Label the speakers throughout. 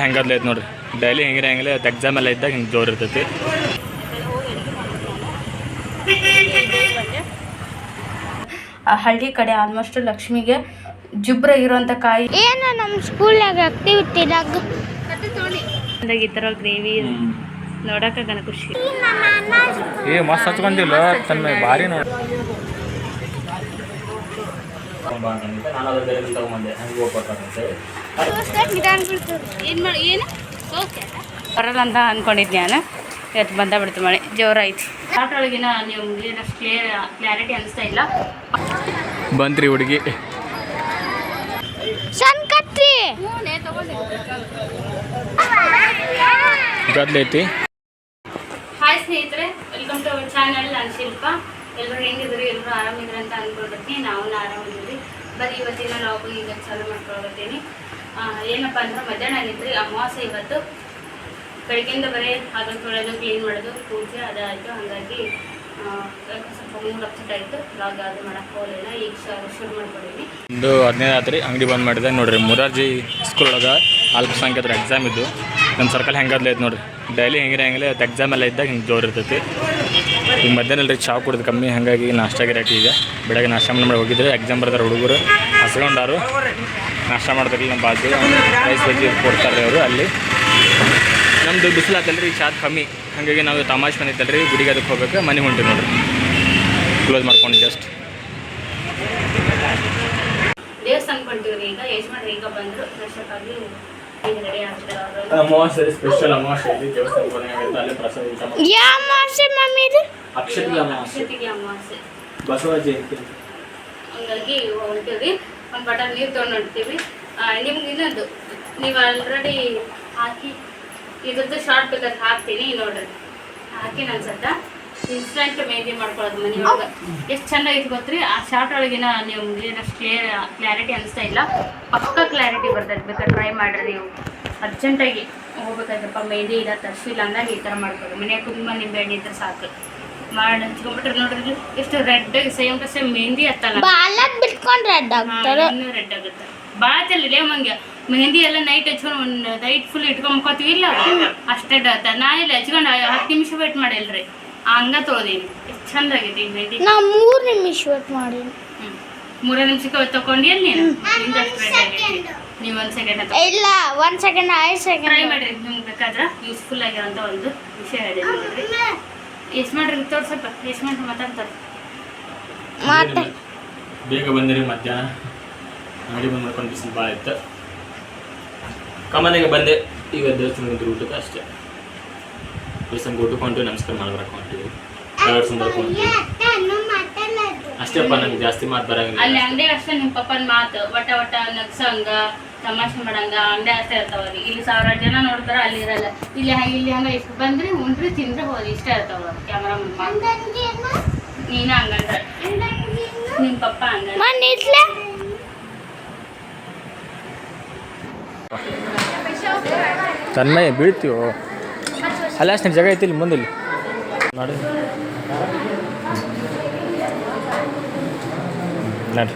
Speaker 1: ಹೆಂಗದ್ಲ ಐತೆ ನೋಡ್ರಿ. Daily ಹೆಂಗಿರ ಹೆಂಗಿಲ್ಲ exam ಎಲ್ಲ ಇದ್ದಾಗ ಹಿಂಗೆ ಜೋರು ಇರ್ತೈತಿ.
Speaker 2: ಆ ಹಳ್ಳಿ ಕಡೆ ಆಲ್ಮೋಸ್ಟ್ ಲಕ್ಷ್ಮಿಗೆ ಜುಬ್ರ ಇರುವಂತ ಕಾಯಿ.
Speaker 3: ಏನು ನಮ್ಮ ಸ್ಕೂಲ್ನಾಗ ಆಕ್ಟಿವಿಟಿ
Speaker 2: ಈ ಥರ ಗ್ರೇವಿ ನೋಡಕ್ಕೆ ಗನ ಖುಷಿ.
Speaker 1: ಏ ಮಸ್ತ್ ಹಚ್ಕೊಂಡಿಲ್ಲ ತನ್ನ ಭಾರಿ ನೋಡಿ.
Speaker 2: ಏನು ಮಾಡಿ ಏನು ಬರಲ್ಲ ಅಂತ ಅನ್ಕೊಂಡಿದ್ದೆ ನಾನು. ಇವತ್ತು ಬಂದ ಬಿಡ್ತು ಮಳೆ. ಜೋರಾಯ್ತು. ಆಟೊಳಗಿನ ನೀವು ಏನಷ್ಟು ಕ್ಲಿಯರ್ ಕ್ಲಾರಿಟಿ ಅನಿಸ್ತಾ ಇಲ್ಲ.
Speaker 1: ಬಂತ್ರಿ ಹುಡುಗಿ. ಐತಿ.
Speaker 2: ಹಾಯ್ ಸ್ನೇಹಿತರೆ ವೆಲ್ಕಮ್ ಟು ಅವರ್ ಚಾನಲ್ ನಾನು ಶಿಲ್ಪ. ಎಲ್ಲರೂ ಹೆಂಗಿದ್ರು ಎಲ್ಲರೂ ಆರಾಮಿದ್ರು ಅಂತ ಅನ್ಕೊಂಡಿರ್ತೀನಿ. ನಾವು ಆರಾಮಿದ್ರಿ ಬರೀ ಇವತ್ತಿನ ಲಾಗು ಈಗ ಚಾಲು ಮಾಡ್ಕೊಳತ್ತೀನಿ ಏನಪ್ಪ ಅಂದ್ರೆ ಮಧ್ಯಾಹ್ನ ಆಗಿದ್ರಿ ಅಮಾವಾಸ್ಯೆ ಇವತ್ತು. ಬೆಳಗ್ಗೆಯಿಂದ ಬರೀ ಅದನ್ನು ತೊಳೆದು ಕ್ಲೀನ್ ಮಾಡೋದು, ಪೂಜೆ ಅದಾಯಿತು. ಹಾಗಾಗಿ ಅದು
Speaker 1: ಒಂದು ಹದಿನೈದು ರಾತ್ರಿ ಅಂಗಡಿ ಬಂದ್ ಮಾಡಿದೆ. ನೋಡ್ರಿ, ಮುರಾರ್ಜಿ ಸ್ಕೂಲ್ ಒಳಗೆ ಅಲ್ಪಸಂಖ್ಯಾತರ ಎಕ್ಸಾಮ್ ಇದ್ದು. ನಮ್ಮ ಸರ್ಕಲ್ ಹೆಂಗಾದ್ಲೇ ಐತೆ ನೋಡ್ರಿ. ಡೈಲಿ ಹೆಂಗಿರ ಹೆಂಗಿಲ್ಲ ಎಕ್ಸಾಮ್ ಎಲ್ಲ ಇದ್ದಾಗ ಹಿಂಗೆ ಜೋರು ಇರ್ತೈತಿ. ಈಗ ಮಧ್ಯಾಹ್ನ ರೀ ಚಾ ಕುಡಿದು ಕಮ್ಮಿ, ಹಾಗಾಗಿ ನಾಷ್ಟ ಗಿರಾಟಿ ಈಗ. ಬೆಳಗ್ಗೆ ನಾಷ್ಟ ಮಾಡಿ ಹೋಗಿದ್ರೆ ಎಕ್ಸಾಮ್ ಬರ್ತಾರೆ ಹುಡುಗರು. ಹಸ್ಕೊಂಡಾರು. ನಾಷ್ಟ ಮಾಡ್ತಾರೆ ನಮ್ಮ ಬಾಜು ರೈಸ್ ಕೊಡ್ತಾರೆ ಅವರು ಅಲ್ಲಿ. ನಮ್ಮದು ಬಿಸಿಲು ಆತಲ್ರಿ ಚಾದ್ ಕಮ್ಮಿ. ಹಾಗಾಗಿ ನಾವು ತಮಾಷೆ ಮನೆ ರೀ ಗುಡಿಗೆ ಅದಕ್ಕೆ ಹೋಗ್ಬೇಕು ಮನೆ ಹೊಂಟಿವಿ ನೋಡ್ರಿ. ಕ್ಲೋಸ್ ಮಾಡ್ಕೊಂಡು ಜಸ್ಟ್
Speaker 2: ದೇವಸ್ಥಾನಕ್ಕೆ ಈಗ ಯಜಮಾನ್ರು ಈಗ ಬಂದರು ಆಗಿ ಈಗ
Speaker 1: ಅಮಾವಾಸ್ಯೆ ಸ್ಪೆಷಲ್ ಅಮಾವಾಸ್ಯೆ ಇದೆ ದೇವಸ್ಥಾನಕ್ಕೆ ಹೋದಂಗೆ ಅಲ್ಲಿ ಪ್ರಸಾದ ಊಟ ಮಾಡಿ
Speaker 3: ಯಾವ ಮಾಸೆ ಮಮ್ಮಿ ಇದು?
Speaker 1: ಅಕ್ಷತೆ ಅಮಾವಾಸ್ಯೆ.
Speaker 2: ಅಕ್ಷತೆಗೆ ಅಮಾವಾಸ್ಯೆ.
Speaker 1: ಬಸವ ಜಯಂತಿ.
Speaker 2: ಹಂಗಾಗಿ ಹೊಂಟಿವ್ರಿ ಒಂದು ಬಟನ್ ನೀರು ತೊಗೊಂಡು ಹೊಂಟಿವಿ ನಿಮ್ಗೆ ಇನ್ನೊಂದು ನೀವು ಆಲ್ರೆಡಿ ಹಾಕಿ ಇದ್ರದ್ದು ಶಾರ್ಟ್ ಬೇಕಾದ್ರೆ ಹಾಕ್ತೀನಿ ನೋಡ್ರಿ. ಹಾಕಿ ಅನ್ಸತ್ತ ಇನ್ಸ್ಟಂಟ್ ಮೆಹಂದಿ ಮಾಡ್ಕೊಳ್ಳೋದು ಮನೆಯೊಳಗೆ ಎಷ್ಟು ಚೆನ್ನಾಗೈತೆ ಗೊತ್ತ್ರಿ? ಆ ಶಾರ್ಟ್ ಒಳಗಿನ ನಿಮ್ಗೆ ಏನಷ್ಟೇ ಕ್ಲಿಯರ್ ಕ್ಲಾರಿಟಿ ಅನಿಸ್ತಾ ಇಲ್ಲ. ಪಕ್ಕ ಕ್ಲಾರಿಟಿ ಬರ್ತೈತೆ. ಬೇಕಾದ್ರೆ ಟ್ರೈ ಮಾಡಿರಿ ನೀವು. ಅರ್ಜೆಂಟಾಗಿ ಹೋಗ್ಬೇಕಾದ್ರಪ್ಪ ಮೆಹಂದಿ ಇಲ್ಲ ತರ್ಸಿಲ್ಲ ಅಂದಾಗ ಈ ಥರ ಮಾಡ್ಕೊಳ್ಳಿ. ಮನ್ಯಾಗ ಕುಂಕುಮ ನಿಂಬೆ ಹಣ್ಣು ಇದ್ರೆ ಸಾಕು. ಮಾಡಿ ಹಚ್ಕೊಂಡ್ಬಿಟ್ರೆ ನೋಡ್ರಿ ಎಷ್ಟು red same to same mehndi ಹತ್ತಲ್ಲ. ಇನ್ನೂ ರೆಡ್ ಆಗುತ್ತೆ. ಭಾಳ ಚಲ್ಲಿ ಮಂಗೆ ಮೆಹಂದಿ ಎಲ್ಲ ನೈಟ್ ಹಚ್ಕೊಂಡು ಒಂದು ನೈಟ್ ಫುಲ್ ಇಟ್ಕೊಂಡ್ಕೋತೀವಿ ಇಲ್ಲ ಅಷ್ಟೇ ಡಾತ ನಾ ಇಲ್ಲ ಹಚ್ಕೊಂಡು ಹತ್ತು ನಿಮಿಷ ವೇಟ್ ಮಾಡಿಲ್ರಿ ಹಂಗ ತೊಳ್ದೀನಿ ಎಷ್ಟು ಚಂದ ಆಗೈತಿ ಈ ಮೆಹಂದಿ
Speaker 3: ನಾ ಮೂರು ನಿಮಿಷ ವೇಟ್ ಮಾಡಿ
Speaker 2: ಹ್ಞೂ ಮೂರೇ ನಿಮಿಷಕ್ಕೆ ತಗೊಂಡಿ ಅಲ್ಲಿ ನೀನು ನಿಂದು ಅಷ್ಟು ರೆಡ್ ಆಗೈತಿ ನೀವು ಒಂದು ಸೆಕೆಂಡ್
Speaker 3: ಇಲ್ಲ ಒಂದು ಸೆಕೆಂಡ್ ಐದು
Speaker 2: ಟ್ರೈ
Speaker 3: ಸೆಕೆಂಡ್
Speaker 2: ಮಾಡಿರಿ ನಿಮ್ಗೆ ಬೇಕಾದ್ರೆ ಯೂಸ್ಫುಲ್ ಆಗಿರೋಂಥ ಒಂದು ವಿಷಯ ಹೇಳಿದೆ ನೋಡ್ರಿ ಎಷ್ಟು ಮಾಡ್ರಿ ತೋರ್ಸಪ್ಪ ಎಷ್ಟು ಮಾಡ್ರಿ ಮಾತಾಡ್ತಾರೆ
Speaker 3: ಮಾತ
Speaker 1: ಬೇಗ ಬಂದಿರಿ ಮಧ್ಯಾಹ್ನ. ಅಂಗಡಿ ಬಂದು ಮಾಡ್ಕೊಂಡು ಬಿಸಿಲು ಭಾಳ ಇತ್ತು. ಕಮನಿಗೆ ಬಂದೆ. ಈಗ ದೇವಸ್ಥಾನದ ಊಟಕ್ಕೆ ಅಷ್ಟೇ. ದೇವಸ್ಥಾನಕ್ಕೆ ಊಟಕ್ಕೆ ಹೊಂಟೀವಿ ನಮಸ್ಕಾರ ಮಾಡ್ಬರಕ್ಕೆ ಹೊಂಟೀವಿ ಅಷ್ಟೇಪ್ಪ ನಂಗೆ ಜಾಸ್ತಿ ಮಾತು
Speaker 2: ಅಲ್ಲಿ
Speaker 1: ಬರಂಗಿಲ್ಲ
Speaker 2: ಅಂಗಡಿ ಅಷ್ಟೇ ನಿಮ್ಮ ಪಪ್ಪನ ಮಾತು. ವಟ ವಟ ನಗ್ಸಂಗ ತಮಾಷೆ ಮಾಡಂಗ ಅಂಗಡಿ ಅಷ್ಟೇ ಇರ್ತಾವ್ರಿ ಇಲ್ಲಿ ಸಾವಿರಾರು ಜನ ನೋಡ್ತಾರ ಅಲ್ಲಿ ಇರಲ್ಲ. ಇಲ್ಲಿ ಇಲ್ಲಿ ಹಂಗ ಇಷ್ಟು ಬಂದ್ರಿ ಉಂಡ್ರಿ ತಿಂದ್ರೆ ಹೋದ್ ಇಷ್ಟ ಇರ್ತಾವ ಕ್ಯಾಮರಾ ನೀನ ಹಂಗಂದ್ರೆ ನಿಮ್ಮ ಪಪ್ಪ ಹಂಗ
Speaker 3: ಮನ್ ಇಟ್ಲೆ
Speaker 1: ತನ್ಮಯ ಬೀಳ್ತೀವೋ ಅಲ್ಲ ಅಷ್ಟು ಜಾಗ ಐತಿ ಇಲ್ಲಿ ಮುಂದಿಲ್ಲಿ. ನೋಡಿ. ನೋಡಿ.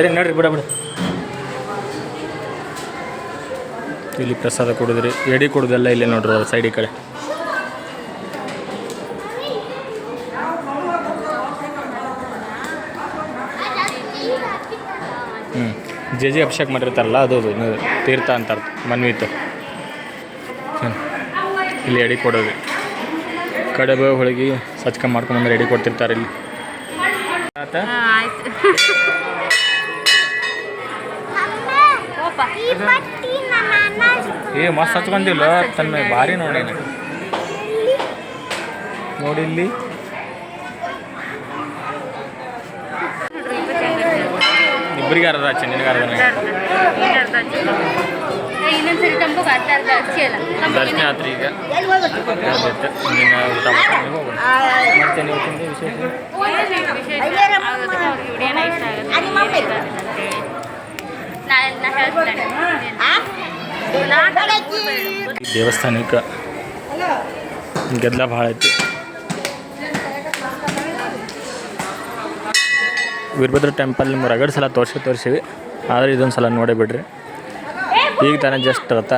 Speaker 1: ಆದ್ರಿ ನೋಡ್ರಿ, ಬಿಡ ಬಿಡ. ಇಲ್ಲಿ ಪ್ರಸಾದ ಕೊಡಿದ್ರಿ ಎಡಿ ಕೊಡೋದೆಲ್ಲ ಇಲ್ಲೇ ನೋಡ್ರಿ ಸೈಡ್ ಈ ಕಡೆ. ಹ್ಞೂ ಜೆ ಜಿ ಅಭಿಷೇಕ್ ಮಾಡಿರ್ತಾರಲ್ಲ, ಅದು ಅದು ತೀರ್ಥ ಅಂತಾರೆ ಮನ್ವಿತು. ಹ್ಞೂ ಇಲ್ಲಿ ಎಡಿ ಕೊಡೋದು. ಕಡಬ, ಹೋಳಿಗೆ ಸಚ್ಕ ಮಾಡ್ಕೊಂಬಂದ್ರೆ ಎಡಿ ಕೊಡ್ತಿರ್ತಾರೆ ಇಲ್ಲಿ.
Speaker 2: ಆಯ್ತು.
Speaker 1: ಮಸ್ತ್ ಹಚ್ಕೊಂಡಿಲ್ಲ ತನ್ನ ಭಾರಿ ನೋಡಿ ನೋಡಿ ಇಲ್ಲಿ ಇಬ್ಬರಿಗೆ ಅರ್ಧ ಹಚ್ಚಿ ನಿನಗೆ ಅರ್ಧ ನನಗೆ.
Speaker 2: ಇನ್ನೊಂದ್ಸರಿ ತಂಬು ಅರ್ಧ ಅರ್ಧ ಹಚ್ಚಿ ಅಲ್ಲ
Speaker 1: ದರ್ಶನ ಆತ್ರಿ ಈಗ ನೀನು ಊಟ ಮಾಡ್ಕೊಂಡು ಹೋಗೋಣ ಮತ್ತೆ ನೀವು ತಿಂದು ವಿಶೇಷ
Speaker 2: ಅವ್ರಿಗೆ ವಿಡಿಯೋನ ಇಷ್ಟ ಆಗುತ್ತೆ ನಾ ಹೇಳ್ತೇನೆ
Speaker 1: ಈ ದೇವಸ್ಥಾನಕ್ಕೆ ಗದ್ದಲ ಭಾಳ ಐತಿ. ವೀರಭದ್ರ ಟೆಂಪಲ್ ನಿಮ್ಗೆ ರಗಡ್ ಸಲ ತೋರಿಸಿ ತೋರಿಸಿವಿ. ಆದರೆ ಇದೊಂದು ಸಲ ನೋಡೇ ಬಿಡ್ರಿ. ಈಗ ತಾನೇ ಜಸ್ಟ್ ರಥ.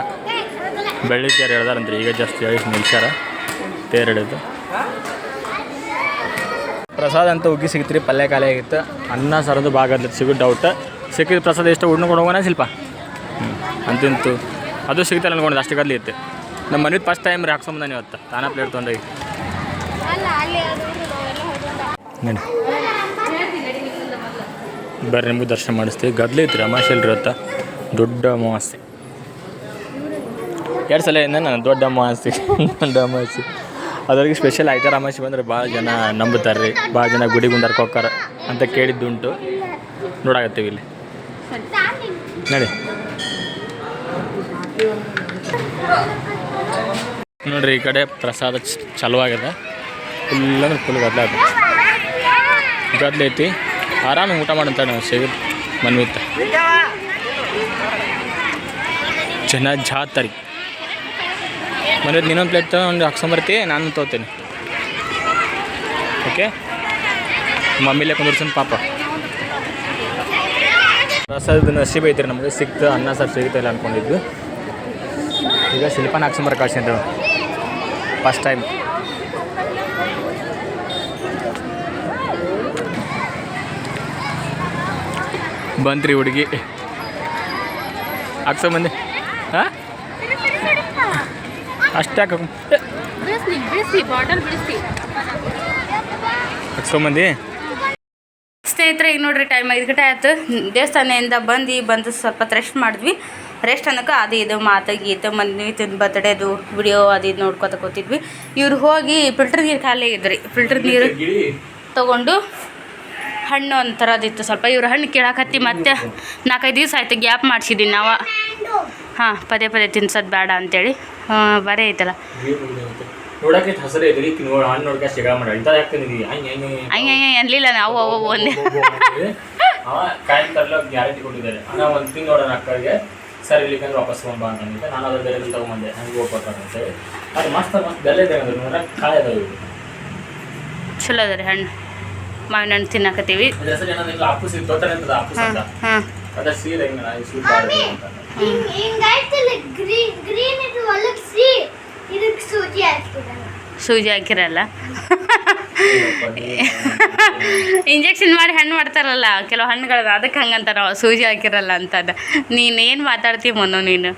Speaker 1: ಬೆಳ್ಳಿ ತೇರು ಹೇಳ್ದಾರಂದ್ರೆ ಈಗ ಜಸ್ಟ್ ಹೇಳಿ ನಿಲ್ಸಾರ ತೇರು ಹಿಡಿದು. ಪ್ರಸಾದ ಅಂತ ಉಗ್ಗಿ ಸಿಗ್ತೀರಿ, ಪಲ್ಯ ಖಾಲಿ ಆಗಿತ್ತು. ಅನ್ನ ಸರದು ಭಾಗ ಸಿಗೋ ಡೌಟ್ ಸಿಕ್ಕಿದ ಪ್ರಸಾದ ಎಷ್ಟು ಉಣ್ಕೊಂಡು ಹೋಗೋಣ ಶಿಲ್ಪ. ಹ್ಞೂ ಅಂತಿಂತು. ಅದು ಸಿಗ್ತಾರೆ ಅನ್ಕೊಂಡು ಅಷ್ಟು ಕದ್ಲಿ ಇತ್ತು. ನಮ್ಮ ಮನೇದು ಫಸ್ಟ್ ಟೈಮ್ ರೀ ಹಾಕ್ಸೊಂಬಂದಾನೆ ಇವತ್ತು. ತಾನ ಪ್ಲೇಟ್ ತೊಗೊಂಡೋಗಿ. ನೋಡಿ. ಬರ್ರಿ ನಿಮಗೂ ದರ್ಶನ ಮಾಡಿಸ್ತೀವಿ. ಗದ್ಲಿ ಐತ್ರಿ ಅಮಾಸೆ ಇಲ್ರಿ ಇವತ್ತು. ದೊಡ್ಡ ಅಮಾವಾಸ್ಯೆ. ಎರಡು ಸಲ ಇಂದ ನಾನು ದೊಡ್ಡ ಅಮಾವಾಸ್ಯೆ ದೊಡ್ಡ ಅಮಾವಾಸ್ಯೆ. ಅದ್ರಿಗೆ ಸ್ಪೆಷಲ್ ಆಯ್ತಾರೆ ಅಮಾಸೆ ಬಂದ್ರೆ ಭಾಳ ಜನ ನಂಬುತ್ತಾರೆ. ರೀ ಭಾಳ ಜನ ಗುಡಿ ಗುಂಡಾರ್ಕೆ ಹೋಗ್ತಾರೆ ಅಂತ ಕೇಳಿದ್ದುಂಟು. ನೋಡಾಕತ್ತೀವಿ ಇಲ್ಲಿ. ನಡಿ. ನೋಡ್ರಿ ಈ ಕಡೆ ಪ್ರಸಾದ ಚಲುವಾಗಿದೆ. ಫುಲ್ ಅಂದ್ರೆ ಫುಲ್ ಗದ್ಲ ಗದ್ಲ ಐತಿ. ಆರಾಮ ಊಟ ಮಾಡಂತ ನಾವು ಸೇವಿ ಮನ್ವಿತ್ತ ಜನ ಜಾತರಿ. ಮನೇದು ಇನ್ನೊಂದು ಪ್ಲೇಟ್ ಒಂದು ಹಾಕ್ಸೊಂಬರ್ತಿ ನಾನು ತೊಗೋತೀನಿ. ಓಕೆ ಮಮ್ಮಿಲೇ ಕುಂದಿರ್ಸನ್ ಪಾಪ. ಪ್ರಸಾದದ ನಸೀಬ್ ಐತ್ರಿ ನಮಗೆ ಸಿಕ್ತ, ಅನ್ನ ಸಾರು ಸಿಗುತ್ತೆ ಇಲ್ಲ ಅಂದ್ಕೊಂಡಿದ್ದು ಈಗ ಶಿಲ್ಪನ ಹಾಕ್ಸ್ಕೊಂಬರ ಕಳ್ಸಿದ್ರು ಫಸ್ಟ್ ಟೈಮ್ ಬಂತ್ರಿ ಹುಡುಗಿ. ಮಂದಿ ಹಾಂ? ಅಷ್ಟೇ ಹಾಕ್ಸ್ಕೊಂಬಂದು
Speaker 2: ಸ್ನೇಹಿತರೆ ಈಗ ನೋಡ್ರಿ ಟೈಮ್ ಐದು ಗಂಟೆ ಆಯ್ತು. ದೇವಸ್ಥಾನದಿಂದ ಬಂದು ಬಂದು ಸ್ವಲ್ಪ ರೆಸ್ಟ್ ಮಾಡಿದ್ವಿ. ರೆಸ್ಟ್ ಅನ್ನೋಕೆ ಅದು ಇದು ಮಾತು ಗೀತು ಮಂದಿ ತಿಂದು ಬರ್ತಡೇದು ವಿಡಿಯೋ ಅದು ಇದು ನೋಡ್ಕೊತ ಕೂತಿದ್ವಿ. ಇವ್ರು ಹೋಗಿ ಫಿಲ್ಟರ್ ನೀರು ಖಾಲಿ ಇದ್ರಿ ಫಿಲ್ಟರ್ ನೀರು ತೊಗೊಂಡು ಹಣ್ಣು ಒಂಥರದಿತ್ತು ಸ್ವಲ್ಪ ಇವ್ರು ಹಣ್ಣು ಕೇಳಾಕತ್ತಿ ಮತ್ತೆ ನಾಲ್ಕೈದು ದಿವಸ ಆಯ್ತು ಗ್ಯಾಪ್ ಮಾಡಿಸಿದ್ದೀನಿ ನಾವು. ಹಾಂ ಪದೇ ಪದೇ ತಿನ್ಸೋದು ಬೇಡ ಅಂತೇಳಿ. ಬರೇ ಐತಲ್ಲ.
Speaker 1: ನೋಡಕ್ಕೆ ಹಸರೇ ಇದ್ರಿ ನೋಡಿ ಹಣ್ಣು ನೋಡ್ಕ ಸಿಗ ಮಾಡಿ ಇಂಥ ಯಾಕೆ ಹಂಗೆ ಹಂಗೆ
Speaker 2: ಹಂಗೆ. ಹಂಗೆ ಅನ್ಲಿಲ್ಲ ನಾವು ಅವು ಒಂದೇ
Speaker 1: ಅವ ಕಾಯಿ ತರಲ ಗ್ಯಾರಂಟಿ ಕೊಟ್ಟಿದ್ದಾರೆ. ಅಣ್ಣ ಒಂದು ತಿಂಗಳು ನೋಡೋಣ ಸರ್ ಇಲ್ಲಿಕಂದ್ರೆ ವಾಪಸ್ ತಗೊಂಬ ಅಂತಂದಿದ್ದೆ ನಾನು ಅದ್ರ ಬೇರೆ ತಗೊಂಬಂದೆ. ಹಂಗೆ ಅಂತ ಅಂತೇಳಿ ಅದು ಮಸ್ತ್ ಮಸ್ತ್ ಬೆಲ್ಲ ಇದೆ ಅಂದ್ರೆ ನೋಡ್ರೆ ಕಾಯಿ ಅದಾವ ಇವು
Speaker 2: ಚಲೋ ಅದ ರೀ ಹಣ್ಣು. ಮಾವಿನ ಹಣ್ಣು ತಿನ್ನಕತ್ತೀವಿ.
Speaker 1: ಅದ್ರ ಹೆಸರು ಏನಂದ್ರೆ ಆಪುಸ್ ಇದು ತೊಟ್ಟರೆ ಅಂತದ ಆಪುಸ್
Speaker 2: ಹಾಂ
Speaker 1: ಅಂತ
Speaker 2: ಹಾಂ
Speaker 1: ಅದ್ರ ಸೀರೆ ಹೆಂಗ ಇದು ಸ್ವೀಟ್ ಬಾಳ ಅಂತ.
Speaker 3: ಹಿಂಗ್ ಹಿಂಗಾಯ್ತಲ್ಲ ಗ್ರೀನ್ ಗ್ರೀನ್ ಇದು ಒಲಗಿಸಿ ಇದಕ್ಕೆ ಸೂಜಿ ಹಾಕ್ತಿರಲ್ಲ.
Speaker 2: ಸೂಜಿ ಹಾಕಿರಲ್ಲ. ಇಂಜೆಕ್ಷನ್ ಮಾಡಿ ಹಣ್ಣು ಮಾಡ್ತಾರಲ್ಲ, ಕೆಲವು ಹಣ್ಣುಗಳು ಅದಕ್ಕೆ ಹಂಗಂತಾರ ಸೂಜಿ ಹಾಕಿರಲ್ಲ ಅಂತದ. ನೀನು ಏನು ಮಾತಾಡ್ತೀವಿ ಮೊನ್ನೋ ನೀನು?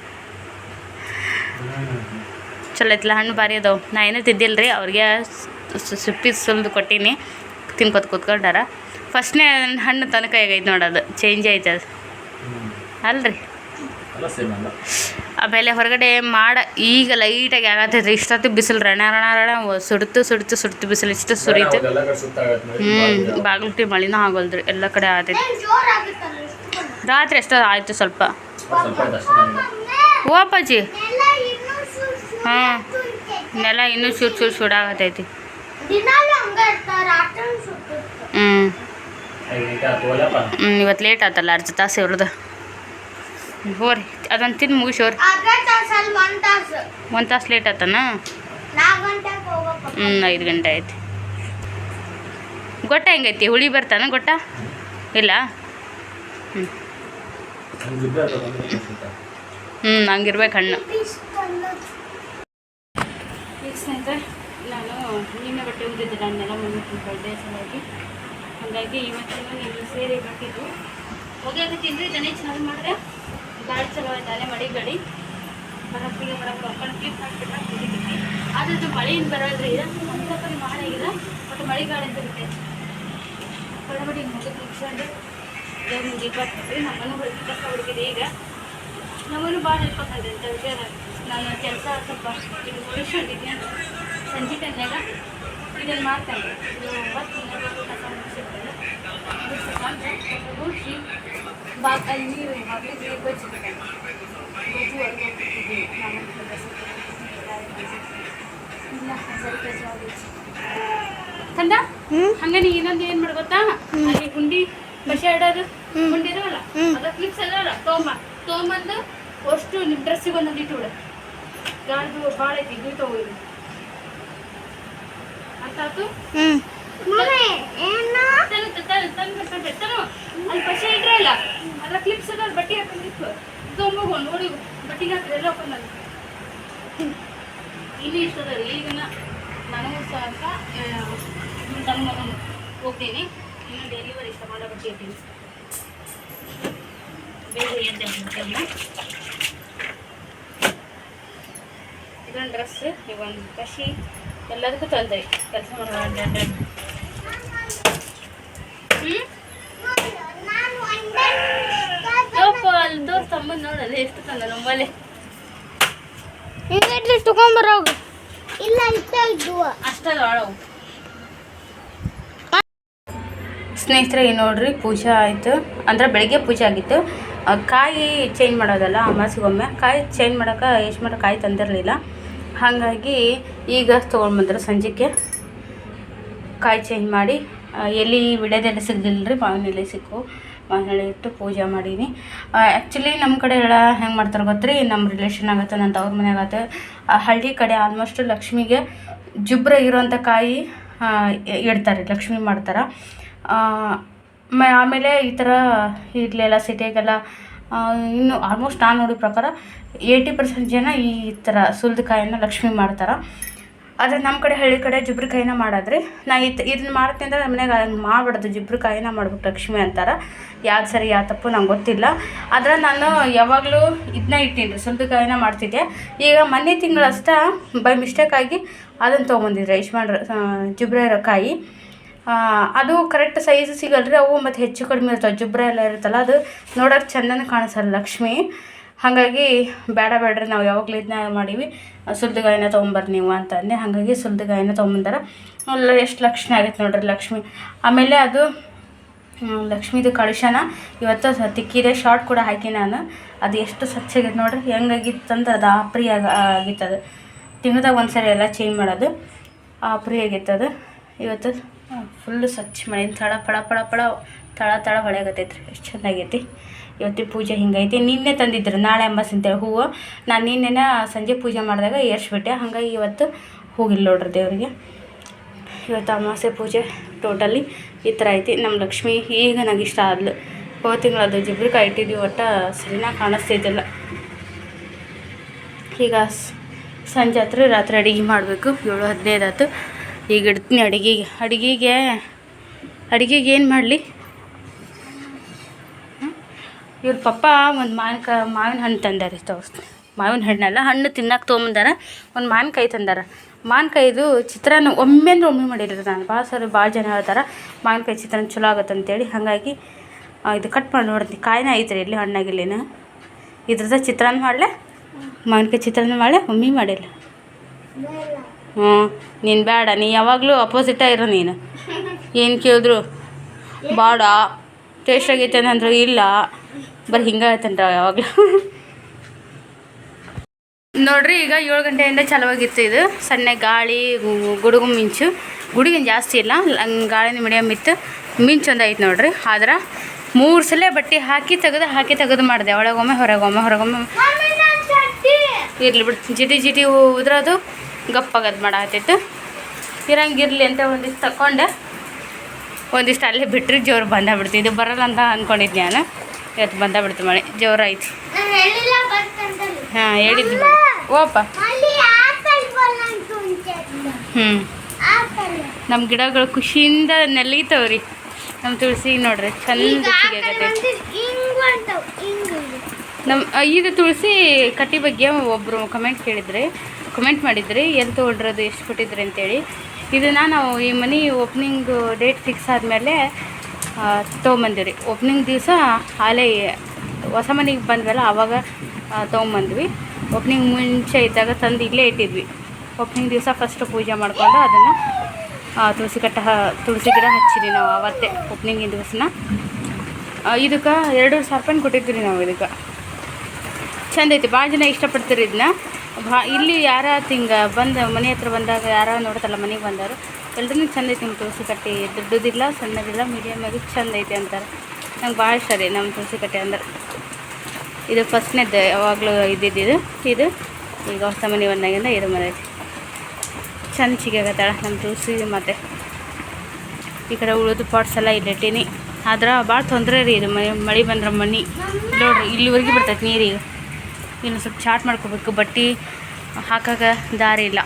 Speaker 2: ಚಲೋ ಐತಿಲ್ಲ ಹಣ್ಣು ಭಾರಿ ಅದಾವ. ನಾ ಏನೂ ತಿದ್ದಿಲ್ಲ ರೀ ಅವ್ರಿಗೆ ಸುಪ್ಪಿ ಸುಲ್ದು ಕೊಟ್ಟೀನಿ. ತಿನ್ಕೊತ ಕೂತ್ಕೊಂಡಾರ. ಫಸ್ಟ್ನೇ ಹಣ್ಣು ತನಕ ಹೇಗೈತೆ ನೋಡೋದು ಚೇಂಜ್ ಅದು. ಅಲ್ರಿ? ಆಮೇಲೆ ಹೊರಗಡೆ ಮಾಡ ಈಗ ಲೈಟಾಗಿ ಆಗತ್ತೈತೆ ಇಷ್ಟೊತ್ತು ಬಿಸಿಲು ರಣ ರಣ ರಣ ಸುಡ್ತು ಸುಡ್ತು ಸುಡ್ತು ಬಿಸಿಲು ಇಷ್ಟು ಸುರಿತು. ಹ್ಞೂ ಬಾಗಿಲ್ಟಿ ಮಳಿನೂ ಆಗೋಲ್ದ್ರಿ ಎಲ್ಲ ಕಡೆ
Speaker 3: ಇಷ್ಟು?
Speaker 2: ರಾತ್ರಿ ಅಷ್ಟೋ ಆಯಿತು ಸ್ವಲ್ಪ. ಓ ಅಪ್ಪಾಜಿ.
Speaker 3: ನೆಲ ಇನ್ನೂ ಸುಡ್ ಸುಡ್
Speaker 2: ಹಾಂ. ನೆಲ ಇನ್ನೂ ಚೂರು ಚೂರು ಸುಡಾಗತೈತಿ. ಹ್ಞೂ ಇವತ್ತು ಲೇಟ್ ಆತಲ್ಲ ಅರ್ಧ ತಾಸು ಇವ್ರದ್ದು. ಹೋರಿ ಅದನ್ನು ತಿಂದು ಮುಗಿಸೋರಿ.
Speaker 3: ಒಂದ್ ತಾಸು.
Speaker 2: ಲೇಟ್ ಆತನ? ಹ್ಞೂ ಐದು ಗಂಟೆ ಆಯ್ತು. ಗೊಟ್ಟ ಹೆಂಗೈತಿ? ಹುಳಿ ಬರ್ತಾನ ಗೊಟ್ಟ? ಇಲ್ಲ?
Speaker 1: ಹ್ಞೂ.
Speaker 2: ಹ್ಞೂ ಹಂಗಿರ್ಬೇಕು ಹಣ್ಣು ಸ್ನೇಹಿತರೆ ನಾನು ನಿನ್ನೆ ಬಟ್ಟೆ ನನ್ನೆಲ್ಲ ಮನೆ ಬರ್ಡೇ ಸಲುವಾಗಿ. ಹಾಗಾಗಿ ಇವತ್ತಿನ ನೀವು ಸೇರಿ ಹಾಕಿದ್ದು ಹೋಗ್ಯಾಕತ್ತೀನಿ ಇದನ್ನೇ ಚೆನ್ನಾಗಿ ಮಾಡಿದ್ರೆ. ಗಾಡಿ ಚಲೋ ಆಯ್ತಾನೆ ಮಳೆ ಗಾಡಿ. ಬರಕ್ಕೆ ಕುಡಿತೈತಿ ಆದ್ರೆ ಅದು ಮಳೆ ಏನು ಬರೋದ್ರಿ? ಒಂದು ಪರಿ ಮಾಡಾಗಿಲ್ಲ ಬಟ್ ಮಳೆ ಗಾಳಿ ಅಂತ ಇರುತ್ತೆ ಬಡಬಡಿ ಮುಗಿದು ಮುಗಿಸ್ಕೊಂಡು ದೇವ್ರ ನಮ್ಮನ್ನು ಹುಡುಗಿ ಕಸ ಹುಡುಕಿದೆ ಈಗ. ನಮ್ಮನ್ನು ಭಾಳ ಹೆಲ್ಪ್ ಆಗ್ತದೆ ಅಂತ ವಿಷಯ ನಾನು ಕೆಲಸ ಸ್ವಲ್ಪ ಇದು ಮುಗಿಸ್ಕೊಂಡಿದ್ದೆ ಸಂಜೆ ಟೈಮ್ನಾಗ ಇದನ್ನು ಮಾಡ್ತೇನೆ ಇದು ಒಂಬತ್ತು ಕಸ ಮುಗಿಸಿರ್ತೇನೆ ಮುಗಿಸ್ಕೊಂಡು ಗುಡಿಸಿ ಬಾ ಅಲ್ಲಿ ನೀರು ಮಗಳಿಗೆ ಬಜ್ಜಿ ಬೇಕಂತ. ಬಜ್ಜಿ ಒಳಗೆ ಹೋಗ್ತಿದ್ವಿ. ನಮ್ಮ ಮನೆ ಬಸ್ ಇಲ್ಲ, ಸರಿ ಕೆಲ್ಸ ಆಗೈತಿ. ಕಂದ ಹಂಗ ನೀ ಇನ್ನೊಂದು ಏನ್ ಮಾಡ್ ಗೊತ್ತಾ? ಅಲ್ಲಿ ಗುಂಡಿ ಬಸೆ ಇಡೋದು ಗುಂಡಿ ಇದಾವಲ್ಲ? ಅದ ಕ್ಲಿಪ್ಸ್ ಅಲ್ಲ ತೋಮ. ತೊಗೊಂಬಂದು ಅಷ್ಟು ನಿಮ್ ಡ್ರೆಸ್ಸಿಗೆ ಒಂದೊಂದು ಇಟ್ಟು ಬಿಡ. ಗಾಳಿದು ಭಾಳ ಐತಿ ಇದು ತಗೋದು ಅಂತಾತು
Speaker 3: ಹ್ಮ್.
Speaker 2: ಅದ್ರ ಕ್ಲಿಪ್ಸ್ ಅದ ಬಟ್ಟೆ ಹಾಕೊಂಡಿತ್ತು ನೋಡಿ, ಬಟ್ಟೆ ಹಾಕಿದ್ರೆ ಎಲ್ಲ ಇಲ್ಲಿ ಸಹ ಹೋಗ್ತೀನಿ. ಡೆಲಿವರಿ ಇಷ್ಟ ಮಾಡೋ ಬಿಡ್ತೇನೆ ಇದೊಂದು ಡ್ರೆಸ್ ಇವೊಂದು ಕಸಿ ಎಲ್ಲದಕ್ಕೂ ತಂದೆ ಕೆಲಸ ಮಾಡೋ ಹ್ಞೂ
Speaker 3: ನಾನು
Speaker 2: ಯಪ್ಪ ಅಲ್ಲಿ ದೋಸ್ತ ಅಮ್ಮನ ನೋಡಲ್ಲ ಎಷ್ಟು ತಂದ ನಮ್ಮಲ್ಲಿ.
Speaker 3: ಇಲ್ಲ ಇಷ್ಟ ಇದ್ವು
Speaker 2: ಅಷ್ಟಲ್ಲ ಒಳವು ಸ್ನೇಹಿತರೆ ನೋಡ್ರಿ ಪೂಜೆ ಆಯಿತು. ಅಂದ್ರೆ ಬೆಳಿಗ್ಗೆ ಪೂಜೆ ಆಗಿತ್ತು. ಕಾಯಿ ಚೇಂಜ್ ಮಾಡೋದಲ್ಲ ಅಮಾಸಿಗೊಮ್ಮೆ. ಕಾಯಿ ಚೇಂಜ್ ಮಾಡೋಕೆ ಎಷ್ಟು ಮಾಡೋ ಕಾಯಿ ತಂದಿರಲಿಲ್ಲ. ಹಾಗಾಗಿ ಈಗ ತೊಗೊಂಡ್ಬಂದ್ರು ಸಂಜೆಗೆ ಕಾಯಿ ಚೇಂಜ್ ಮಾಡಿ ಎಲ್ಲಿ ಎಲೆ ವಿಡ್ಯದೆಲೆ ಸಿಗಲಿಲ್ಲ ರೀ ಮಾವಿನ ಎಲೆ ಸಿಕ್ಕು. ಮಾವಿನ ಇಟ್ಟು ಪೂಜೆ ಮಾಡೀನಿ. ಆ್ಯಕ್ಚುಲಿ ನಮ್ಮ ಕಡೆ ಎಲ್ಲ ಹೆಂಗೆ ಮಾಡ್ತಾರೆ ಗೊತ್ತ್ರಿ? ನಮ್ಮ ರಿಲೇಷನ್ ಆಗತ್ತೆ ನನ್ನ ತವ್ರ ಮನೆ ಆಗತ್ತೆ. ಆ, ಹಳ್ಳಿ ಕಡೆ ಆಲ್ಮೋಸ್ಟ್ ಲಕ್ಷ್ಮಿಗೆ ಜುಬ್ರ ಇರೋವಂಥ ಕಾಯಿ ಇಡ್ತಾರೆ, ಲಕ್ಷ್ಮಿ ಮಾಡ್ತಾರೆ. ಆಮೇಲೆ ಈ ಥರ ಇರಲಿಲ್ಲ ಸಿಟಿಗೆಲ್ಲ ಇನ್ನು ಆಲ್ಮೋಸ್ಟ್ ನಾನು ನೋಡಿದ ಪ್ರಕಾರ ಏಯ್ಟಿ ಪರ್ಸೆಂಟ್ ಜನ ಈ ಥರ ಸುಲ್ದ ಕಾಯನ್ನು ಲಕ್ಷ್ಮಿ ಮಾಡ್ತಾರೆ. ಆದರೆ ನಮ್ಮ ಕಡೆ ಹಳ್ಳಿ ಕಡೆ ಜುಬ್ರಿಕಾಯಿನ ಮಾಡಾದ್ರಿ. ನಾ ಇದು ಇದನ್ನ ಮಾಡ್ತೀನಿ ಅಂದ್ರೆ ನಮ್ಮ ಮನ್ಯಾಗ ಹಂಗೆ ಮಾಡ್ಬಾರ್ದು, ಜುಬ್ರಿಕಾಯಿನ ಮಾಡ್ಬೇಕು ಲಕ್ಷ್ಮಿ ಅಂತಾರೆ. ಯಾವ್ದು ಸರಿ ಯಾವ ತಪ್ಪು ನಂಗೆ ಗೊತ್ತಿಲ್ಲ. ಆದರೆ ನಾನು ಯಾವಾಗಲೂ ಇದನ್ನ ಇಟ್ಟೀನಿ ರೀ ಸುಲ್ದಕಾಯಿನ ಮಾಡ್ತಿದ್ದೆ. ಈಗ ಮೊನ್ನೆ ತಿಂಗಳಷ್ಟೇ ಬೈ ಮಿಸ್ಟೇಕಾಗಿ ಅದನ್ನು ತೊಗೊಂಬಂದಿದ್ರೆ ಯಶ್ಮಾನ್ ಜುಬ್ರೈರ ಕಾಯಿ. ಅದು ಕರೆಕ್ಟ್ ಸೈಜ್ ಸಿಗಲ್ರಿ, ಅವು ಮತ್ತು ಹೆಚ್ಚು ಕಡಿಮೆ ಇರ್ತವೆ. ಜುಬ್ರ ಎಲ್ಲ ಇರುತ್ತಲ್ಲ, ಅದು ನೋಡೋಕೆ ಚಂದನ ಕಾಣಿಸಲ್ಲ ಲಕ್ಷ್ಮಿ. ಹಾಗಾಗಿ ಬೇಡ ಬೇಡ್ರಿ, ನಾವು ಯಾವಾಗಲೂ ಇದನ್ನ ಮಾಡೀವಿ. ಸುಲ್ದಗಾಯಿನ ತೊಗೊಂಬರ್ರಿ ನೀವು ಅಂತ ಅಂದೆ. ಹಾಗಾಗಿ ಸುಲ್ದಗಾಯಿನ ತೊಗೊಂಬಂದಾರ. ಅಲ್ಲ, ಎಷ್ಟು ಲಕ್ಷ್ಮಿ ಆಗೈತೆ ನೋಡ್ರಿ ಲಕ್ಷ್ಮಿ. ಆಮೇಲೆ ಅದು ಲಕ್ಷ್ಮೀದು ಕಳಶನ ಇವತ್ತು ತಿಕ್ಕಿದೆ. ಶಾರ್ಟ್ ಕೂಡ ಹಾಕಿ ನಾನು. ಅದು ಎಷ್ಟು ಸ್ವಚ್ಛಾಗೈತೆ ನೋಡ್ರಿ. ಹೆಂಗಾಗಿತ್ತಂದ್ರೆ ಅದು ಆಪ್ರಿ ಆಗ ಆಗಿತ್ತು ಅದು. ತಿಂಗ್ಳದಾಗ ಒಂದು ಸರಿ ಎಲ್ಲ ಚೇಂಜ್ ಮಾಡೋದು. ಆಪ್ರಿ ಆಗಿತ್ತು ಅದು. ಇವತ್ತು ಫುಲ್ಲು ಸ್ವಚ್ಛ ಮಾಡಿ. ಥಳ ಪಡ ಪಡ ಪಳ ತಳ ತಳ ಹೊಳೆಯಾಗತ್ತೈತ್ರಿ ಎಷ್ಟು ಚೆನ್ನಾಗೈತಿ ಇವತ್ತಿನ ಪೂಜೆ ಹಿಂಗೈತಿ. ನಿನ್ನೆ ತಂದಿದ್ರು, ನಾಳೆ ಅಂಬಸ್ ಅಂತೇಳಿ ಹೂವು. ನಾನು ನಿನ್ನೆನ ಸಂಜೆ ಪೂಜೆ ಮಾಡಿದಾಗ ಏರ್ಸ್ಬಿಟ್ಟೆ. ಹಾಗಾಗಿ ಇವತ್ತು ಹೋಗಿಲ್ಲ ನೋಡ್ರಿ ದೇವರಿಗೆ. ಇವತ್ತು ಅಮಾವಾಸ್ಯೆ ಪೂಜೆ ಟೋಟಲಿ ಈ ಥರ ಐತಿ. ನಮ್ಮ ಲಕ್ಷ್ಮಿ ಈಗ ನನಗೆ ಇಷ್ಟ ಆದ್ಲು. ಹೋದ ತಿಂಗಳು ಅದು ಜಿಬ್ರಿಕಾಯಿ ಇಟ್ಟಿದ್ವಿ, ಒಟ್ಟು ಸರಿನಾ ಕಾಣಿಸ್ತಿದ್ದಿಲ್ಲ ಈಗ ಸಂಜೆ ಹತ್ರ ರಾತ್ರಿ ಅಡುಗೆ ಮಾಡಬೇಕು. ಏಳು ಹದಿನೈದು ಆಯ್ತು ಈಗ ಇಡ್ತೀನಿ ಅಡುಗೆಗೆ. ಅಡುಗೆಗೆ ಅಡುಗೆಗೆ ಏನು ಮಾಡಲಿ? ಇವ್ರ ಪಪ್ಪ ಒಂದು ಮಾವಿನಕಾಯಿ ಮಾವಿನ ಹಣ್ಣು ತಂದಾರೆ ತೋರಿಸ್ತೀನಿ ಮಾವಿನ ಹಣ್ಣಲ್ಲ, ಹಣ್ಣು ತಿನ್ನಕ್ಕೆ ತೊಗೊಂಬಂದಾರ ಒಂದು ಮಾವಿನಕಾಯಿ ತಂದಾರ. ಮಾವಿನಕಾಯಿದು ಚಿತ್ರಾನ್ನ ಒಮ್ಮೆ ಅಂದ್ರೆ ಒಮ್ಮೆ ಮಾಡಿರೋದು ನಾನು. ಭಾಳ ಸರಿ ಭಾಳ ಜನ ಹೇಳ್ತಾರೆ, ಮಾವಿನಕಾಯಿ ಚಿತ್ರಾನ್ನ ಚಲೋ ಆಗುತ್ತೆ ಅಂತೇಳಿ ಹಾಗಾಗಿ ಇದು ಕಟ್ ಮಾಡಿ ನೋಡ್ತೀನಿ. ಕಾಯಿನ ಐತ್ರಿ ಇಲ್ಲಿ ಹಣ್ಣಾಗಿಲ್ಲಿನ? ಇದ್ರದ ಚಿತ್ರಾನ್ನ ಮಾಡಲೆ, ಮಾವಿನಕಾಯಿ ಚಿತ್ರಾನ್ನ ಮಾಡಲೆ, ಒಮ್ಮೆ ಮಾಡಿಲ್ಲ. ಹ್ಞೂ, ನೀನು ಬೇಡ ನೀ ಯಾವಾಗಲೂ ಅಪೋಸಿಟೇ ಇರೋ ನೀನು. ಏನು ಕೇಳಿದ್ರು? ಬೇಡ ಟೇಸ್ಟ್ ಆಗೈತೆ ಅಂತಂದ್ರು ಇಲ್ಲ. ಬರೀ ಹಿಂಗೆ ಹೇಳ್ತೇನೆ ಯಾವಾಗಲೂ ನೋಡ್ರಿ, ಈಗ ಏಳು ಗಂಟೆಯಿಂದ ಚಲವಾಗಿತ್ತು ಇದು. ಸಣ್ಣ ಗಾಳಿ ಗುಡುಗು ಮಿಂಚು. ಗುಡುಗಿನ ಜಾಸ್ತಿ ಇಲ್ಲ. ಗಾಳಿನ ಮೀಡಿಯಮ್ ಇತ್ತು. ಮಿಂಚು ಒಂದು ಐತೆ ನೋಡ್ರಿ. ಆದ್ರೆ ಮೂರು ಸಲ ಬಟ್ಟೆ ಹಾಕಿ ತೆಗೆದು ಹಾಕಿ ತೆಗೆದು ಮಾಡಿದೆ. ಒಳಗೊಮ್ಮೆ, ಹೊರಗೊಮ್ಮೆ ಹೊರಗೊಮ್ಮೆ. ಇರಲಿ ಬಿಡು. ಜಿಟಿ ಜಿಟಿ ಉದ್ರೋದು ಗಪ್ಪಾಗದು ಮಾಡಾತಿತ್ತು ಇರಂಗಿರಲಿ ಅಂತ ಒಂದಿಷ್ಟು ತಗೊಂಡೆ ಒಂದಿಷ್ಟು ಅಲ್ಲೇ ಬಿಟ್ಟರೆ ಜೋರು ಬಂದ ಇದು ಬರಲ್ಲ ಅಂತ ಅಂದ್ಕೊಂಡಿದ್ದೆ ನಾನು. ಇವತ್ತು ಬಂದ ಬಿಡ್ತು ಮಳೆ.
Speaker 3: ಜೋರಾಯ್ತು.
Speaker 2: ಹಾಂ ಹೇಳಿದ್ದು ಬಿಡು ಓಪ. ಹ್ಞೂ ನಮ್ಮ ಗಿಡಗಳು ಖುಷಿಯಿಂದ ನೆಲೀತಾವ್ರಿ ನಮ್ಮ ತುಳಸಿ ನೋಡ್ರಿ ಚಂದ. ನಮ್ಮ ಇದು ತುಳಸಿ ಕಟ್ಟಿ ಬಗ್ಗೆ ಒಬ್ಬರು ಕಮೆಂಟ್ ಕೇಳಿದ್ರಿ ಕಮೆಂಟ್ ಮಾಡಿದ್ರಿ ಎಲ್ಲಿ ತೊಗೊಂಡಿರೋದು ಎಷ್ಟು ಕೊಟ್ಟಿದ್ರಿ ಅಂತೇಳಿ ಇದನ್ನು ನಾವು ಈ ಮನೆ ಓಪ್ನಿಂಗ್ ಡೇಟ್ ಫಿಕ್ಸ್ ಆದಮೇಲೆ ತೊಗೊಂಬಂದಿವಿ ರೀ ಓಪ್ನಿಂಗ್ ದಿವಸ ಹಾಲೇ ಹೊಸ ಮನೆಗೆ ಬಂದ್ವಲ್ಲ ಆವಾಗ ತೊಗೊಂಬಂದ್ವಿ. ಓಪ್ನಿಂಗ್ ಮುಂಚೆ ಇದ್ದಾಗ ತಂದು ಇಲ್ಲೇ ಇಟ್ಟಿದ್ವಿ. ಓಪ್ನಿಂಗ್ ದಿವಸ ಫಸ್ಟ್ ಪೂಜೆ ಮಾಡಿಕೊಂಡು ಅದನ್ನು ತುಳಸಿ ಕಟ್ಟ ತುಳಸಿ ಗಿಡ ಹಚ್ಚಿರಿ ನಾವು ಆವತ್ತೇ ಓಪ್ನಿಂಗ್ ದಿವಸನ. ಇದಕ್ಕೆ ಎರಡು ಸಾವಿರ ರೂಪಾಯಿ ಕೊಟ್ಟಿದ್ವಿ ನಾವು ಇದಕ್ಕೆ. ಚೆಂದ ಐತಿ ಭಾಳ ಜನ ಇಷ್ಟಪಡ್ತೀರಿ ಇದನ್ನ. ಭಾ ಇಲ್ಲಿ ಯಾರ ತಿಂಗ ಬಂದು, ಮನೆ ಹತ್ರ ಬಂದಾಗ ಯಾರ ನೋಡ್ತಲ್ಲ ಮನೆಗೆ ಬಂದವರು ಎಲ್ರೂ ಚಂದ ಐತಿ ನಿಮ್ಮ ತುಳಸಿ ಕಟ್ಟೆ. ದೊಡ್ಡದಿಲ್ಲ, ಸಣ್ಣದಿಲ್ಲ ಮೀಡಿಯಮ್ ಆಗಿ ಚಂದ ಐತೆ ಅಂತಾರೆ. ನಂಗೆ ಭಾಳ ಇಷ್ಟ ರೀ ನಮ್ಮ ತುಳಸಿ ಕಟ್ಟೆ ಅಂದ್ರೆ. ಇದು ಫಸ್ಟ್ನೇದು ಯಾವಾಗಲೂ ಇದ್ದಿದ್ದು ಇದು. ಈಗ ಹೊಸ ಮನೆ ಬಂದಾಗಿಂದ ಇದು ಮನೆ. ಐತಿ ಚಂದ ಸಿಗಾಕತ್ತಾಳ ನಮ್ಮ ತುಳಸಿ ಮತ್ತು ಈ ಕಡೆ ಉಳಿದು ಪಾಟ್ಸ್ ಎಲ್ಲ ಇಲ್ಲಿಟ್ಟೀನಿ ಆದ್ರೆ ಭಾಳ ತೊಂದರೆ ರೀ ಇದು ಮಳೆ ಮಳೆ ಬಂದ್ರೆ ಮಣ್ಣಿ. ನೋಡ್ರಿ, ಇಲ್ಲಿವರೆಗೆ ಬರ್ತೈತೆ ನೀರಿಗೆ ಇನ್ನು ಸ್ವಲ್ಪ ಚಾಟ್ ಮಾಡ್ಕೋಬೇಕು, ಬಟ್ಟೆ ಹಾಕಾಗ ದಾರಿ ಇಲ್ಲ.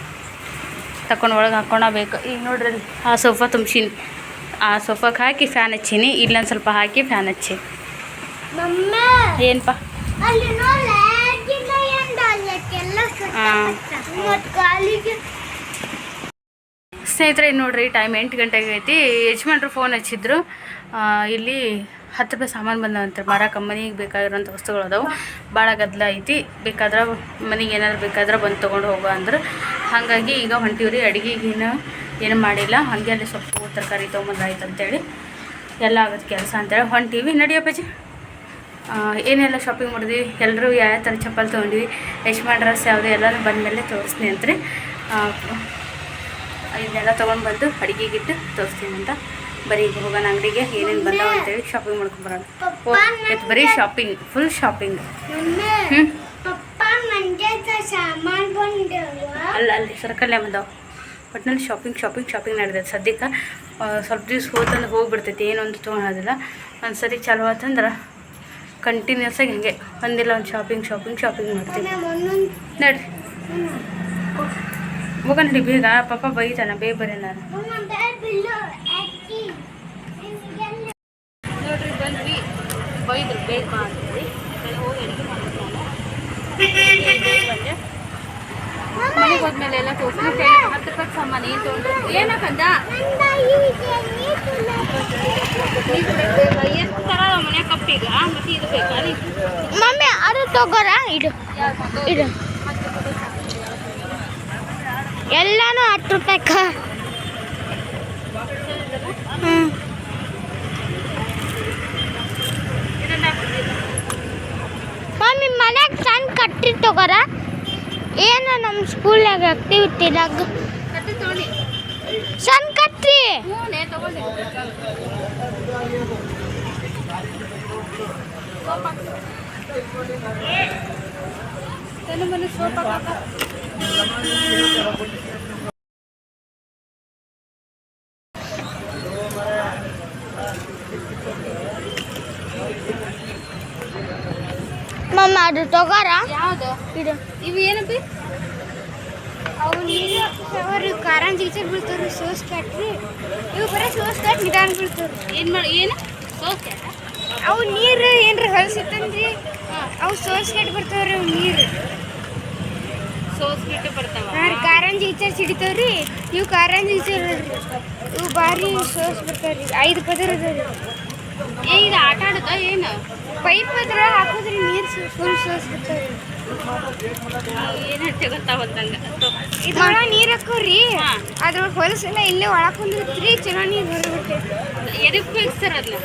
Speaker 2: ತಕೊಂಡು ಒಳಗೆ ಹಾಕ್ಕೊಳಬೇಕು ಈಗ ನೋಡ್ರಿ ಅಲ್ಲಿ ಆ ಸೋಫಾ ತುಂಬಿಸೀನಿ. ಆ ಸೋಫಾಕ್ಕೆ ಹಾಕಿ ಫ್ಯಾನ್ ಹಚ್ಚೀನಿ. ಇಲ್ಲೊಂದು ಸ್ವಲ್ಪ ಹಾಕಿ ಫ್ಯಾನ್ ಹಚ್ಚಿ. ಏನಪ್ಪ ಸ್ನೇಹಿತರೆ ನೋಡ್ರಿ ಟೈಮ್ ಎಂಟು ಗಂಟೆಗೆ ಐತಿ ಯಜಮಾನ್ರು ಫೋನ್ ಹಚ್ಚಿದ್ರು. ಇಲ್ಲಿ ಹತ್ತು ರೂಪಾಯಿ ಸಾಮಾನು ಬಂದವಂತೆ ಮಾರಕ್ಕೆ ಮನೆಗೆ ಬೇಕಾಗಿರೋಂಥ ವಸ್ತುಗಳು ಅದಾವೆ. ಭಾಳ ಗದ್ದಲ ಐತಿ. ಬೇಕಾದ್ರೆ ಮನೆಗೆ ಏನಾದ್ರು ಬೇಕಾದ್ರೆ ಬಂದು ತೊಗೊಂಡು ಹೋಗೋ ಅಂದ್ರೆ. ಹಾಗಾಗಿ ಈಗ ಹೊಂಟಿವ್ರಿ, ಅಡುಗೆಗೇನು ಏನು ಮಾಡಿಲ್ಲ. ಹಾಗೆ ಅಲ್ಲಿ ಸೊಪ್ಪು ತರಕಾರಿ ತೊಗೊಂಬಂದಾಯ್ತು ಅಂತೇಳಿ ಎಲ್ಲ ಆಗುತ್ತೆ ಕೆಲಸ ಅಂತೇಳಿ ಹೊಂಟೀವಿ. ನಡಿಯಪ್ಪಾಜಿ ಏನೆಲ್ಲ ಶಾಪಿಂಗ್ ಮಾಡಿದ್ವಿ? ಎಲ್ಲರೂ ಯಾವ ಥರ ಚಪ್ಪಲ್ ತೊಗೊಂಡ್ವಿ? ರೇಷ್ಮಾ ಡ್ರೆಸ್ ಯಾವುದು? ಎಲ್ಲನೂ ಬಂದಮೇಲೆ ತೋರಿಸ್ತೀನಿ ಅಂತ ರೀ ಇದನ್ನೆಲ್ಲ ತೊಗೊಂಡು ಬಂದು ಅಡುಗೆಗಿಟ್ಟು ತೋರಿಸ್ತೀನಿ ಅಂತ. ಬರೀ ಈಗ ಹೋಗೋಣ ಅಂಗಡಿಗೆ ಏನೇನು ಬಂದಾವ ಅಂತೇಳಿ ಶಾಪಿಂಗ್ ಓ ಇವತ್ತು ಬರೀ ಶಾಪಿಂಗ್ ಫುಲ್ ಶಾಪಿಂಗ್ ಹ್ಞೂ ಅಲ್ಲ ಅಲ್ಲಿ ಸರ್ಕಲ್ಲೇ ಬಂದಾವ. ಒಟ್ಟಿನಲ್ಲಿ ಶಾಪಿಂಗ್ ಶಾಪಿಂಗ್ ಶಾಪಿಂಗ್ ನಡೆದೈತೆ. ಸದ್ಯಕ್ಕೆ ಸ್ವಲ್ಪ ದಿವ್ಸ ಹೋತಂದ್ರೆ ಹೋಗ್ಬಿಡ್ತೈತಿ. ಏನೊಂದು ತೊಗೊಳೋದಿಲ್ಲ ಒಂದು ಸರಿ ಚಾಲು ಆತಂದ್ರೆ ಕಂಟಿನ್ಯೂಸ್ ಆಗಿ ಹಿಂಗೆ. ಒಂದಿಲ್ಲ ಒಂದು ಶಾಪಿಂಗ್ ಶಾಪಿಂಗ್ ಶಾಪಿಂಗ್
Speaker 3: ಮಾಡ್ತೀನಿ
Speaker 2: ನಡ್ರಿ. ಹೋಗೋಣ ಬೇಗ. ಪಾಪ ಬೈತಾನ ಬೇಗ ಬರೀ ನಾನು ನೋಡ್ರಿ ಬಂದ್ವಿ. ಬೈದ್ರು ಬೇಗ ಬಾ ಅಂತೇಳಿ ಹೋಗಿ ಅಡುಗೆ ಮಾಡ್ಕೊಂಡು ಬಂದೆ ಮನೆಗೆ ಹೋದ್ಮೇಲೆ ಎಲ್ಲ ತೋರಿಸಿ ಹತ್ತು ರೂಪಾಯಿ ಸಾಮಾನು ಏನು ತೊಗೊಂಡು ಏನಕ್ಕಂದ. ಎಷ್ಟು ಥರ ಮನೆ ಕಪ್ಪಿಗ ಮತ್ತೆ ಇದು ಬೇಕಾ?
Speaker 3: ಮಮ್ಮಿ ಅದು ತಗೋರ? ಇಡು. ಇಡು. ಎಲ್ಲಾನು ಹತ್ತು ರೂಪಾಯಿಕ ಮನ್ಯಾಗ ಸಣ್ಣ ಕಟ್ಟಿ ತಗೋರ? ಏನು ನಮ್ಮ ಸ್ಕೂಲ್ನಾಗ
Speaker 2: ಆಕ್ಟಿವಿಟಿದಾಗ
Speaker 3: ಸಣ್ಣ
Speaker 2: ಕಟ್ಟಿ? ಸೋಪ್ ಹಾಕ
Speaker 3: ಅದು ತಗೋರ?
Speaker 2: ಯಾವುದು?
Speaker 3: ಇದು.
Speaker 2: ಇವು ಏನಪ್ಪಿ?
Speaker 3: ಅವು ನೀರು ಅವರು ಬೀಳ್ತಾವ್ರಿ ಸೋಸ್ ಕಟ್ರಿ. ಇವು ಬರೀ ಸೋಸ್ ಕಟ್ ನಿಧಾನ
Speaker 2: ಏನು ಮಾಡಿ ಏನು? ಸೋಕೆ
Speaker 3: ಅವು ನೀರು ಏನ್ರ ಹೊಲಸಿತ್ತಂದ್ರಿ? ಅವು ಸೋಸ್ ಕಟ್ ಬರ್ತಾವ್ರಿ ಅವು ನೀರು.
Speaker 2: ಸೋಸ್ ಬಿಟ್ಟು ಬರ್ತಾವ.
Speaker 3: ಹಾಂ ಕಾರಂಜಿ ಈಚರ್ ಸಿಡಿತಾವ್ರಿ. ಇವು ಕಾರಂಜಿ ಇವು ಭಾರಿ ಸೋಸ್ ಬರ್ತಾವ್ರಿ. ಐದು ಪದರ ಅದಾವ್ರಿ.
Speaker 2: ಏ ಇದು ಆಟ ಆಡುತ್ತಾ? ಏನು?
Speaker 3: ಪೈಪ್ ಅದ್ರ ಹಾಕೋದ್ರಿ ನೀರು ಫುಲ್ ಸೋಸ್ ಬರ್ತಾವ್ರಿ
Speaker 2: ಏನು ಹೇಳ್ತೆ ಗೊತ್ತಾವತ್ತಂಗೆ
Speaker 3: ಇದ್ರೊಳಗೆ ನೀರು ಹಾಕೋರಿ.
Speaker 2: ಹಾ.
Speaker 3: ಅದ್ರೊಳಗೆ ಹೊಲಸೆಲ್ಲ ಇಲ್ಲೇ ಒಳಗೆ ಕುಂದಿರ್ತ್ರಿ ಚಲೋ ನೀರು ಹೊರಬಿಟ್ಟೆ
Speaker 2: ಎದಕ್ಕೆ ಉಪಯೋಗಿಸ್ತಾರ ಅದನ್ನ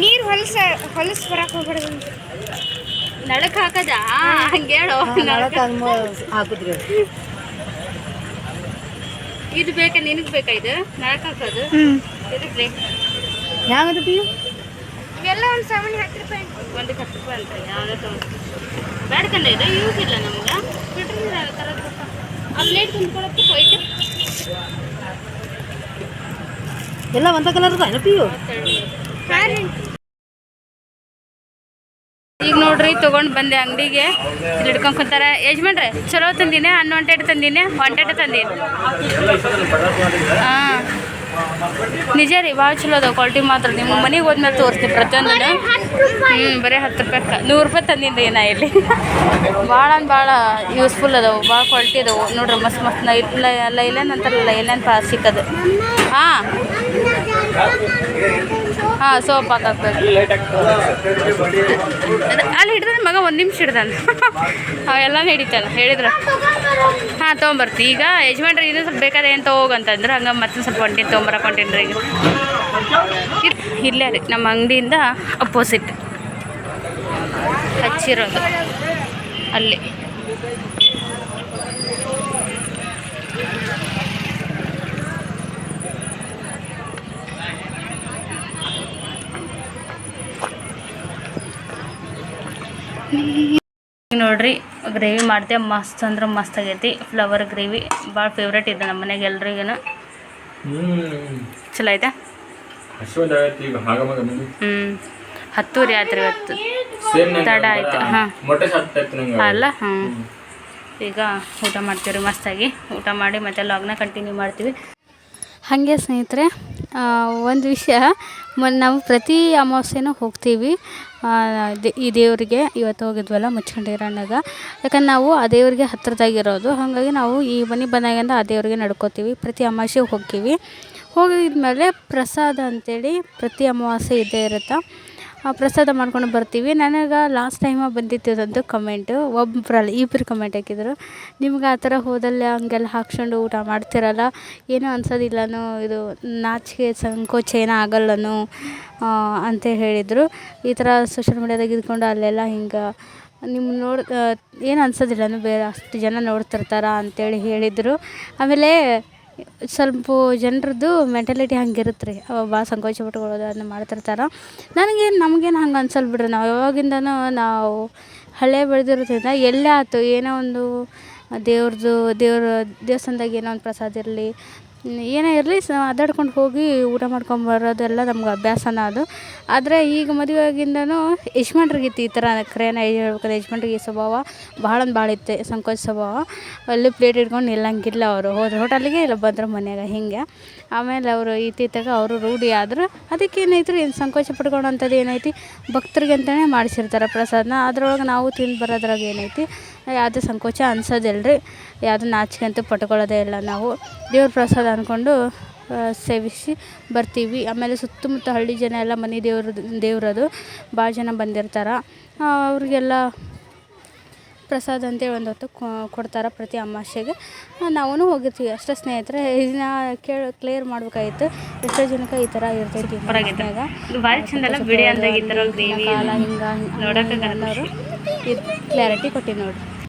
Speaker 3: ನೀರು ಹೊಲಸ ಹೊಲಸು ಬರಕ್ಕೆ ಹೋಗ್ಬಾರ್ದು
Speaker 2: ನಡಕ್ ಹಾಕದ? ಹಂಗೇಳು ಹೇಳು. ನಡಕ ಇದು ಬೇಕಾ? ನಿನಗೆ ಬೇಕಾ ಇದು? ನಡಕ್ ಹಾಕೋದು? ಇದಕ್ಕೆ
Speaker 4: ಹೆಂಗದ ಪಿ
Speaker 3: ಇವೆಲ್ಲ ಒಂದು ಸಾಮಾನು ಹತ್ತು ರೂಪಾಯಿ
Speaker 2: ಒಂದಕ್ಕೆ ಹತ್ತು ರೂಪಾಯಿ ಅಂತ ಯಾವುದೇ ತೊಗೊಂಡು. ಬೇಡ್ಕಂಡ ಇದು ಯೂಸ್ ಇಲ್ಲ ನಮ್ಗೆ. ಫಿಲ್ಟರ್ ತರೋದು ಆ ಪ್ಲೇಟ್ ತುಂಬ್ಕೊಳಕ್ಕೆ ಹೋಯ್ತು.
Speaker 4: ಎಲ್ಲ ಒಂದ ಕಲರ್ ಅದ ಪಿಯು
Speaker 3: ಹಾಂ
Speaker 2: ಈಗ ನೋಡ್ರಿ ತೊಗೊಂಡು ಬಂದೆ ಅಂಗಡಿಗೆ. ಹಿಡ್ಕೊಂಡ್ ಕುಂತಾರ ಯಜಮಾನ್ರೆ ಚಲೋ ತಂದಿನಿ? ಅನ್ವಾಂಟೆಡ್ ತಂದಿನಿ? ವಾಂಟೆಡ್ ತಂದೀನಿ? ಹಾಂ. ನಿಜ ರೀ ಭಾಳ ಚಲೋ ಅದಾವ ಕ್ವಾಲಿಟಿ ಮಾತ್ರ. ನಿಮ್ಮ ಮನೆಗೆ ಹೋದ್ಮೇಲೆ ತೋರಿಸ್ತೀವಿ ಪ್ರತಿಯೊಂದನ್ನು. ಹ್ಞೂ ಬರೀ ಹತ್ತು ರೂಪಾಯಿ ನೂರು ರೂಪಾಯಿ ತಂದಿದ್ದೆ ಏನ ಇಲ್ಲಿ. ಭಾಳ ಅಂದ್ರೆ ಭಾಳ ಯೂಸ್ಫುಲ್ ಅದಾವೆ ಭಾಳ ಕ್ವಾಲಿಟಿ ಅದಾವೆ. ನೋಡ್ರಿ ಮಸ್ತ್ ಮಸ್ತ್ ನೈಟ್ ಲೈ- ಲೈಲನ್ ಅಂತಾರಲ್ಲ ಲೈಲನ್ ಪ್ಲಾಸ್ಟಿಕ್ ಅದು. ಹಾಂ. ಹಾಂ, ಸೋಪ್ ಹಾಕಬೇಕು. ಅಲ್ಲಿ ಹಿಡಿದ್ರೆ ಮಗ ಒಂದು ನಿಮಿಷ ಹಿಡ್ದಲ್ಲ ಅವೆಲ್ಲ ಹಿಡಿತಲ್ಲ ಹೇಳಿದ್ರು. ಹಾಂ, ತೊಗೊಂಬರ್ತಿ. ಈಗ ಯಜಮಾನ್ರಿ ಇನ್ನೂ ಸ್ವಲ್ಪ ಬೇಕಾದ್ರೆ ಏನು ತೊಗೋಗಂತಂದ್ರೆ ಹಂಗೆ ಮತ್ತೆ ಸ್ವಲ್ಪ ಒಂಟಿನ ತೊಗೊಂಬರಕ್ಕೆ ಹೊಂಟೀನಿ ಈಗ.
Speaker 5: ಇಲ್ಲೇ ರೀ, ನಮ್ಮ ಅಂಗಡಿಯಿಂದ ಅಪೋಸಿಟ್ ಹಚ್ಚಿರೋದು. ಅಲ್ಲಿ. ನೋಡ್ರಿ ಗ್ರೇವಿ ಮಾಡಿದೆ ಮಸ್ತ್ ಅಂದ್ರೆ ಮಸ್ತ್ ಆಗೈತಿ. ಫ್ಲವರ್ ಗ್ರೇವಿ ಭಾಳ ಫೇವ್ರೇಟ್ ಇದೆ ನಮ್ಮ ಮನೆಗೆ ಎಲ್ರಿಗೂ ಚಲೋ ಐತೆ? ಹ್ಞೂ ಹತ್ತೂರಿ ಆಯ್ತು ಇವತ್ತು. ತಡ ಆಯ್ತು, ಹಾಂ. ಅಲ್ಲ? ಹಾಂ ಈಗ ಊಟ ಮಾಡ್ತೀವಿ ರೀ ಮಸ್ತಾಗಿ. ಊಟ ಮಾಡಿ ಮತ್ತೆ ಲಾಗ್ನ ಕಂಟಿನ್ಯೂ ಮಾಡ್ತೀವಿ. ಹಾಗೆ ಸ್ನೇಹಿತರೆ ಒಂದು ವಿಷಯ, ಮ, ನಾವು ಪ್ರತಿ ಅಮಾವಾಸ್ಯೆನೂ ಹೋಗ್ತೀವಿ. ಈ ದೇವರಿಗೆ ಇವತ್ತು ಹೋಗಿದ್ವಲ್ಲ ಮುಚ್ಕೊಂಡಿರೋಣಾಗ ಯಾಕಂದ್ರೆ ನಾವು ಆ ದೇವರಿಗೆ ಹತ್ರದಾಗಿರೋದು. ಹಾಗಾಗಿ ನಾವು ಈ ಮನೆ ಬಂದಾಗಿಂದ ಆ ದೇವರಿಗೆ ನಡ್ಕೋತೀವಿ. ಪ್ರತಿ ಅಮಾವಾಸ್ಯೆಗೆ ಹೋಗ್ತೀವಿ. ಹೋಗಿದ್ಮೇಲೆ ಪ್ರಸಾದ ಅಂತೇಳಿ ಪ್ರತಿ ಅಮಾವಾಸ್ಯೆ ಇದ್ದೇ ಇರುತ್ತೆ. ಪ್ರಸಾದ ಮಾಡ್ಕೊಂಡು ಬರ್ತೀವಿ. ನನಗೆ ಲಾಸ್ಟ್ ಟೈಮ ಬಂದಿತ್ತದಂತು ಕಮೆಂಟು ಒಬ್ಬರಲ್ಲ ಇಬ್ಬರು ಕಮೆಂಟ್ ಹಾಕಿದ್ರು. ನಿಮ್ಗೆ ಆ ಥರ ಹೋದಲ್ಲ ಹಂಗೆಲ್ಲ ಹಾಕ್ಸ್ಕೊಂಡು ಊಟ ಮಾಡ್ತಿರಲ್ಲ? ಏನೂ ಅನ್ಸೋದಿಲ್ಲನೋ ಇದು ನಾಚಿಕೆ ಸಂಕೋಚ ಏನೂ ಆಗಲ್ಲನೋ ಅಂತ ಹೇಳಿದರು. ಈ ಥರ ಸೋಷಲ್ ಮೀಡ್ಯಾದಾಗ ಇದ್ಕೊಂಡು ಅಲ್ಲೆಲ್ಲ ಹಿಂಗೆ ನಿಮ್ಮ ನೋಡಿ ಏನು ಅನ್ಸೋದಿಲ್ಲನು ಬೇರೆ ಅಷ್ಟು ಜನ ನೋಡ್ತಿರ್ತಾರೆ ಅಂತೇಳಿ ಹೇಳಿದರು. ಆಮೇಲೆ ಸ್ವಲ್ಪ ಜನರದ್ದು ಮೆಂಟಾಲಿಟಿ ಹಂಗಿರುತ್ತೆ ರೀ ಅವ ಭಾಳ ಸಂಕೋಚ ಪಟ್ಕೊಳ್ಳೋದು ಅದನ್ನ ಮಾಡ್ತಿರ್ತಾರೆ. ನನಗೇನು, ನಮಗೇನು ಹಂಗೆ ಅನ್ಸಲ್ಲ ಬಿಡ್ರಿ ನಾವು. ಯಾವಾಗಿಂದನೂ ನಾವು ಹಳೆ ಬೆಳೆದಿರೋದ್ರಿಂದ ಎಲ್ಲೇ ಆಯ್ತು ಏನೋ ಒಂದು ದೇವ್ರದ್ದು ದೇವ್ರ ದೇವಸ್ಥಾನದಾಗ ಏನೋ ಒಂದು ಪ್ರಸಾದ ಇರಲಿ ಏನೇ ಇರಲಿ ಸ ಅದಾಡ್ಕೊಂಡು ಹೋಗಿ ಊಟ ಮಾಡ್ಕೊಂಡು ಬರೋದೆಲ್ಲ ನಮ್ಗೆ ಅಭ್ಯಾಸನ ಅದು. ಆದರೆ ಈಗ ಮದುವೆ ಆಗಿಂದನೂ ಯಜಮಾನ್ರಿಗಿತ್ತು ಈ ಥರ ಕ್ರೇನ ಹೇಳ್ಬೇಕಾದ್ರೆ ಯಜಮಾನ್ರಿಗೆ ಈ ಸ್ವಭಾವ ಭಾಳ ಅಂದ್ರೆ ಭಾಳ ಇತ್ತು, ಸಂಕೋಚ ಸ್ವಭಾವ. ಅಲ್ಲಿ ಪ್ಲೇಟ್ ಇಟ್ಕೊಂಡು ನಿಲ್ಲಂಗಿಲ್ಲ ಅವರು. ಹೋದ್ರೆ ಹೋಟೆಲಿಗೆ ಇಲ್ಲ ಬಂದ್ರೆ ಮನೆಯಾಗ ಹಿಂಗೆ. ಆಮೇಲೆ ಅವರು ಇತ್ತೀತಾಗ ಅವರು ರೂಢಿ ಆದರು. ಅದಕ್ಕೆ ಏನೈತ್ರಿ ಏನು ಸಂಕೋಚ ಪಡ್ಕೊಳ್ಳೋಂಥದ್ದು ಏನೈತಿ? ಭಕ್ತರಿಗೆ ಅಂತಲೇ ಮಾಡಿಸಿರ್ತಾರೆ ಪ್ರಸಾದನ. ಅದ್ರೊಳಗೆ ನಾವು ತಿಂದು ಬರೋದ್ರಾಗ ಏನೈತಿ? ಯಾವುದೇ ಸಂಕೋಚ ಅನ್ಸೋದಿಲ್ಲ ರೀ ಯಾವುದು ನಾಚಿಕೆ ಅಂತೂ ಪಟ್ಕೊಳ್ಳೋದೇ ಇಲ್ಲ ನಾವು. ದೇವ್ರ ಪ್ರಸಾದ ಅಂದ್ಕೊಂಡು ಸೇವಿಸಿ ಬರ್ತೀವಿ. ಆಮೇಲೆ ಸುತ್ತಮುತ್ತ ಹಳ್ಳಿ ಜನ ಎಲ್ಲ ಮನೆ ದೇವ್ರದ್ದು ದೇವ್ರದು. ಭಾಳ ಜನ ಬಂದಿರ್ತಾರೆ. ಅವ್ರಿಗೆಲ್ಲ ಪ್ರಸಾದ ಅಂತೇಳಿ ಒಂದು ಹೊತ್ತು ಕೊಡ್ತಾರೆ ಪ್ರತಿ ಅಮಾವಾಸ್ಯೆಗೆ ನಾವು ಹೋಗಿರ್ತೀವಿ. ಅಷ್ಟೇ ಸ್ನೇಹಿತರೆ ಇದನ್ನ ಕೇಳಿ ಕ್ಲಿಯರ್ ಮಾಡ್ಬೇಕಾಗಿತ್ತು. ಎಷ್ಟೋ ಜನಕ್ಕೆ ಈ ಥರ ಇರ್ತೈತಿ
Speaker 2: ಹಿಂಗೆ ಕ್ಲಾರಿಟಿ ಕೊಟ್ಟಿವಿ ನೋಡ್ರಿ.